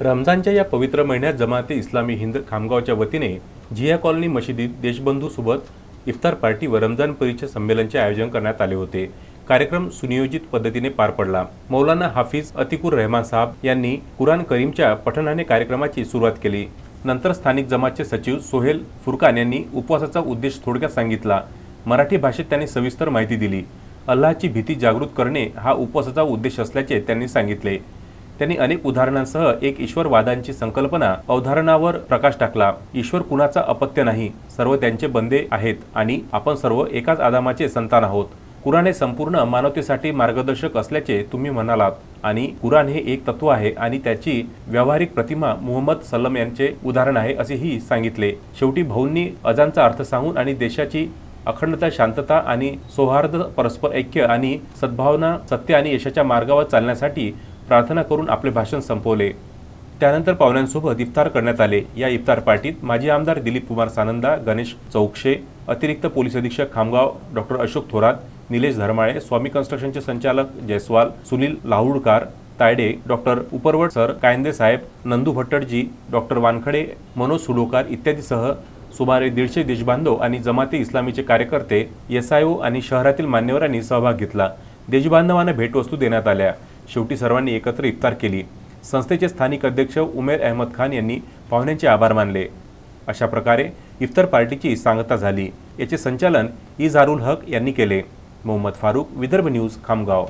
रमजानच्या या पवित्र महिन्यात जमाते इस्लामी हिंद खामगावच्या वतीने जिया कॉलनी मशिदीत देशबंधूसोबत इफ्तार पार्टी व रमजान परिचय संमेलनचे आयोजन करण्यात आले होते. कार्यक्रम सुनियोजित पद्धतीने पार पडला. मौलाना हाफिज अतिकुर रहमान साहब यांनी कुराण करीमच्या पठणाने कार्यक्रमाची सुरुवात केली. नंतर स्थानिक जमातचे सचिव सोहेल फुरकान यांनी उपवासाचा उद्देश थोडक्यात सांगितला. मराठी भाषेत त्यांनी सविस्तर माहिती दिली. अल्लाची भीती जागृत करणे हा उपवासाचा उद्देश असल्याचे त्यांनी सांगितले. त्यांनी अनेक उदाहरणांसह एक ईश्वरवादांची संकल्पना अवधारणावर प्रकाश टाकला. ईश्वर कुणाचा अपत्य नाही. सर्व त्यांचे बंदे आहेत आणि आपण सर्व एकाच आदामाचे संतान आहोत. कुराण हे संपूर्ण मानवतेसाठी मार्गदर्शक असल्याचे तुम्ही म्हणालात. आणि कुराण हे एक तत्व आहे आणि त्याची व्यावहारिक प्रतिमा मुहम्मद सल्लम यांचे उदाहरण आहे असेही सांगितले. शेवटी भाऊंनी अजांचा अर्थ सांगून आणि देशाची अखंडता शांतता आणि सौहार्द परस्पर ऐक्य आणि सद्भावना सत्य आणि यशाच्या मार्गावर चालण्यासाठी प्रार्थना करून आपले भाषण संपवले. त्यानंतर पाहुण्यांसोबत इफ्तार करण्यात आले. या इफ्तार पार्टीत माजी आमदार दिलीप कुमार सानंदा गणेश चौकशे अतिरिक्त पोलीस अधीक्षक खामगाव डॉक्टर अशोक थोरात निलेश धर्माळे स्वामी कन्स्ट्रक्शनचे संचालक जयस्वाल सुनील लाहुडकार तायडे डॉक्टर उपरवड सर कायंदे साहेब नंदू भट्टडजी डॉक्टर वानखडे मनोज सुडोकार इत्यादीसह सुमारे दीडशे देशबांधव आणि जमाते इस्लामीचे कार्यकर्ते एस आय ओ आणि शहरातील मान्यवरांनी सहभाग घेतला. देशबांधवांना भेटवस्तू देण्यात आल्या. शेवटी सर्वांनी एकत्र इफ्तार केली. संस्थेचे स्थानिक अध्यक्ष उमेर अहमद खान यांनी पाहुण्यांचे आभार मानले. अशा प्रकारे इफ्तार पार्टीची सांगता झाली. याचे संचालन इजारुल हक यांनी केले. मोहम्मद फारूक विदर्भ न्यूज खामगाव.